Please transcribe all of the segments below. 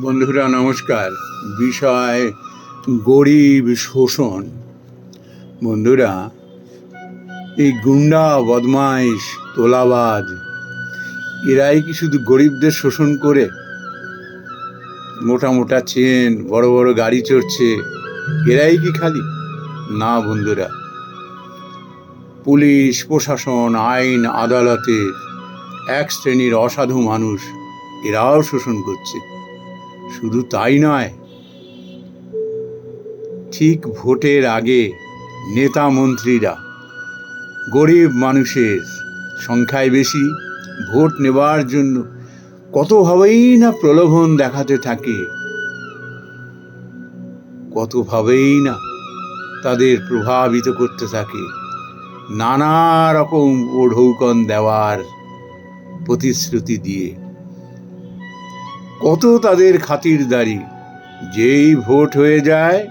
বন্ধুরা, নমস্কার। বিষয় গরিব শোষণ। বন্ধুরা, এই গুন্ডা, বদমাইশ, তোলাবাজ, এরাই কি শুধু গরিবদের শোষণ করে? মোটা মোটা চেন, বড় বড় গাড়ি চড়ছে, এরাই কি খালি? না, বন্ধুরা। পুলিশ, প্রশাসন, আইন আদালতের এক শ্রেণির অসাধু মানুষ এরাও শোষণ করছে। শুধু তাই নয়, ঠিক ভোটের আগে নেতা মন্ত্রীরা গরিব মানুষের সংখ্যায় বেশি ভোট নেবার জন্য কতভাবেই না প্রলোভন দেখাতে থাকে কতভাবেই না তাদের প্রভাবিত করতে থাকে। নানা রকম ওঢৌকন দেওয়ার প্রতিশ্রুতি দিয়ে কত তাদের খাতিরদারি যেই ভোট হয়ে যায়,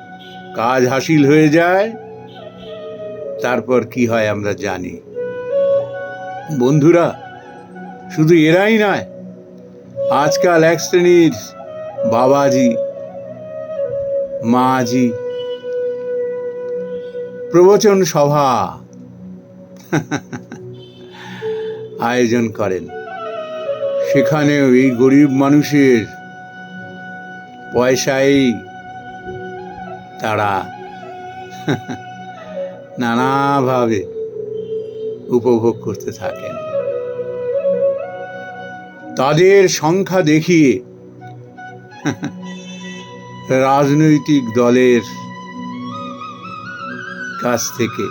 কাজ হাসিল হয়ে যায়। তারপর কি হয় আমরা জানি। বন্ধুরা, শুধু এরাই নয়, আজকাল এক শ্রেণির বাবাজি, মাজি, প্রবচন সভা, আয়োজন করেন। সেখানেও এই গরিব মানুষের পয়সাই তারা নানাভাবে উপভোগ করতে থাকেন। তাদের সংখ্যা দেখিয়ে রাজনৈতিক দলের কাছ থেকে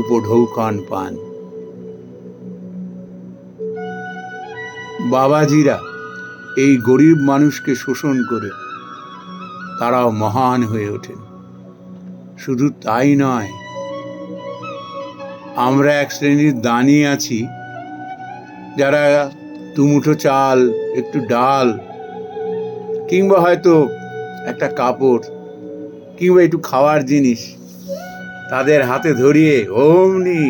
উপঢৌকান পান। বাবাজিরা এই গরিব মানুষকে শোষণ করে তারাও মহান হয়ে ওঠেন। শুধু তাই নয়, আমরা এক শ্রেণির দানি আছি, যারা দুমুঠো চাল, একটু ডাল, কিংবা হয়তো একটা কাপড়, কিংবা একটু খাওয়ার জিনিস তাদের হাতে ধরিয়ে অমনি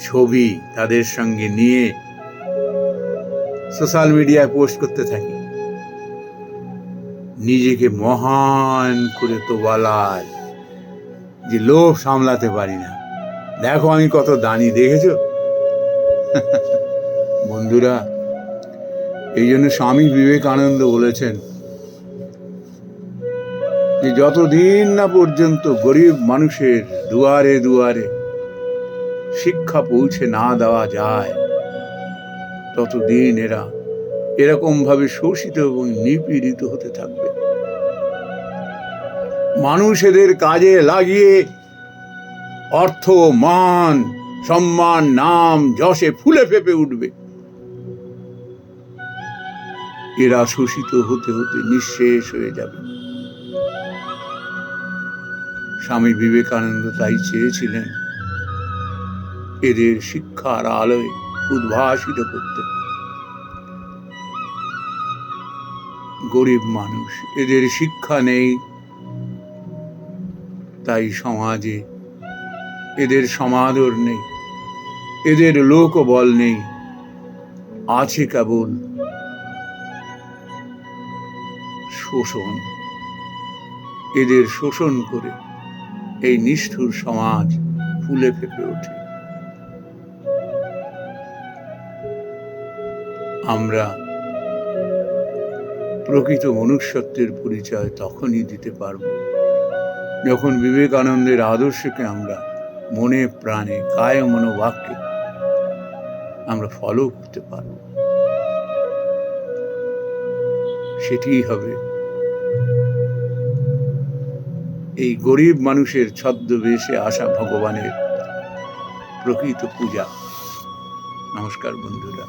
ছবি তাদের সঙ্গে নিয়ে সোশ্যাল মিডিয়ায় পোস্ট করতে থাকি। নিজেকে মহান করে তো বলার যে লোভ সামলাতে পারি না। দেখো আমি কত দানি, দেখেছ? বন্ধুরা, এই জন্য স্বামী বিবেকানন্দ বলেছেন যে যতদিন না পর্যন্ত গরিব মানুষের দুয়ারে দুয়ারে শিক্ষা পৌঁছে না দেওয়া যায় ততদিন এরা এরকম ভাবে শোষিত এবং নিপীড়িত হতে থাকবে। মানুষ এদের কাজে লাগিয়ে অর্থ, মান, সম্মান, নাম, যশে ফুলে ফেপে উঠবে। এরা শোষিত হতে হতে নিঃশেষ হয়ে যাবে। স্বামী বিবেকানন্দ তাই চেয়েছিলেন এদের শিক্ষার আলোয় উদ্ভাসিত করতে। গরিব মানুষ, এদের শিক্ষা নেই। তাই সমাজে এদের সমাদর নেই। এদের লোকবল নেই। আছে কেবল শোষণ। এদের শোষণ করে এই নিষ্ঠুর সমাজ ফুলে ফেপে ওঠে। আমরা প্রকৃত মনুষ্যত্বের পরিচয় তখনই দিতে পারব। যখন বিবেকানন্দের আদর্শকে আমরা মনে প্রাণে কায় মনোবাক্যে আমরা ফলো করতে পারব। সেটিই হবে এই গরিব মানুষের ছদ্মবেশে আসা ভগবানের প্রকৃত পূজা। নমস্কার বন্ধুরা।